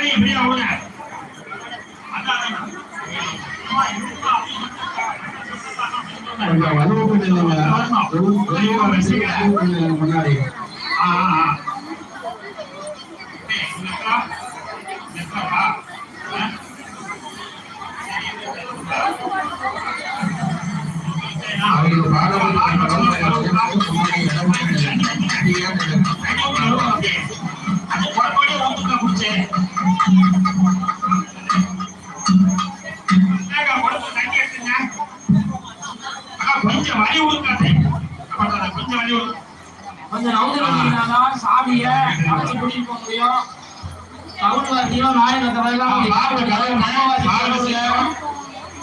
தலையை இப்படியா ஓட முன்னாடி. கொஞ்சம் நவுந்து வந்தீங்கன்னா சாமிய அழைச்சு கூட்டிட்டு போக முடியும். கவுன்வாதியும் நாயகத்தை எல்லாம்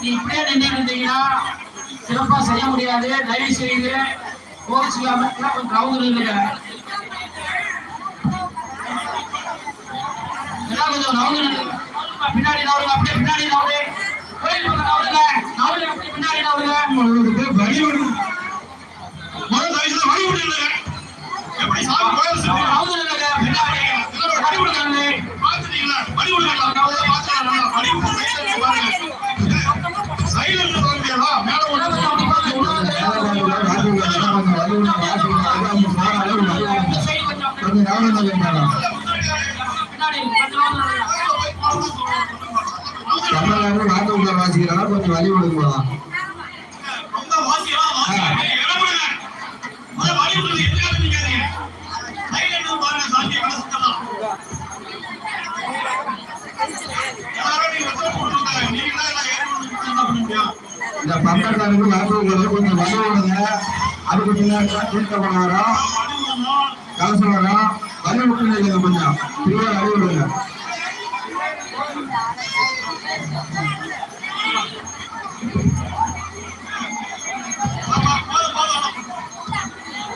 நீ இப்படியே நின்று இருந்தீங்கன்னா சிறப்பாக செய்ய முடியாது. தயவு செய்து கோவிச்சுக்காம கொஞ்சம் நவுந்து நில்லுங்க. கொஞ்சம் நவுந்து பின்னாடி நவுருங்க அப்படியே பின்னாடி நவுரு. கோயில் பக்கம் பின்னாடி தமிழ்நாடு நாட்டு உள்ள வாசிக்கிறதா கொஞ்சம் வழி விடுங்களா ரொம்ப வாசியா இந்த நாட்டு உள்ள கொஞ்சம் வழி விடுங்க. அது கொஞ்சம் தீர்த்த பண்ணாரம் கலசம் வரும் வழி விட்டுருங்க கொஞ்சம். திருவிழா வழி விடுங்க.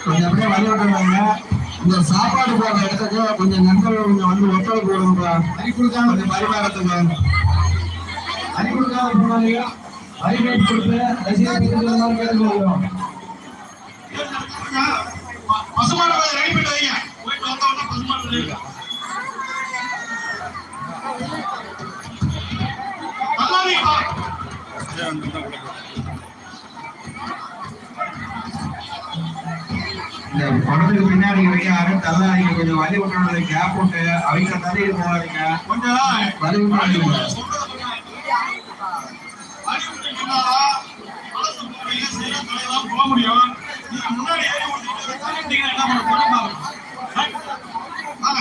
கொஞ்சம் அப்படியே வழி விட்டுருவாங்க இந்த சாப்பாடு போடுற இடத்துக்கு கொஞ்சம் நண்பர்கள் கொஞ்சம் வந்து ஒத்துழைப்பு கொடுங்கப்பா அரி கொடுக்காம கொஞ்சம் பரிமாறத்துங்க அரி கொடுக்காம போனாங்க அரிமேட் கொடுத்து ரசிகர் கொடுத்து கேட்டுக்கொள்கிறோம் பசுமாடு ரெடி பண்ணி வைங்க போயிட்டு வந்தவொடனே பசுமாடு இந்த படத்துக்கு பின்னாடி யாரும் தள்ளாதீங்க கொஞ்சம் வலி விட்டுறது கேப் விட்டு அவங்க தள்ளி போவாதீங்க கொஞ்சம் வழி போக முடியும் நீங்க முன்னாடி ஏறி ஓட்டிட்டு என்ன பண்ண போறீங்க வாங்க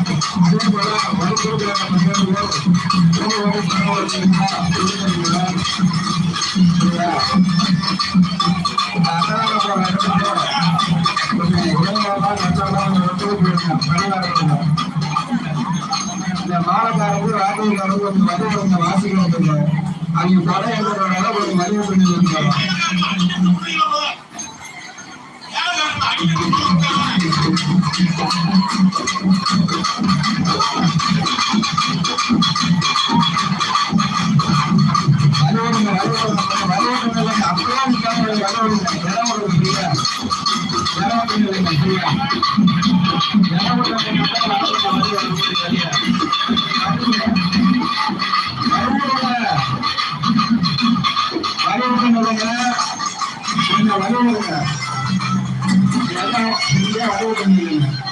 நீங்க வர மாட்டேன் இந்த மாலக்காரங்க ராஜகாரங்க கொஞ்சம் வரி கொஞ்சம் வாசிக்கிறாங்க அவங்க படம் எழுதுறதுனால கொஞ்சம் வரி கொஞ்சம் வலுவடுங்க வலுவடுங்க வலுவடுங்க அப்படியே நிற்காம வலுவடுங்க இடம் விடுங்க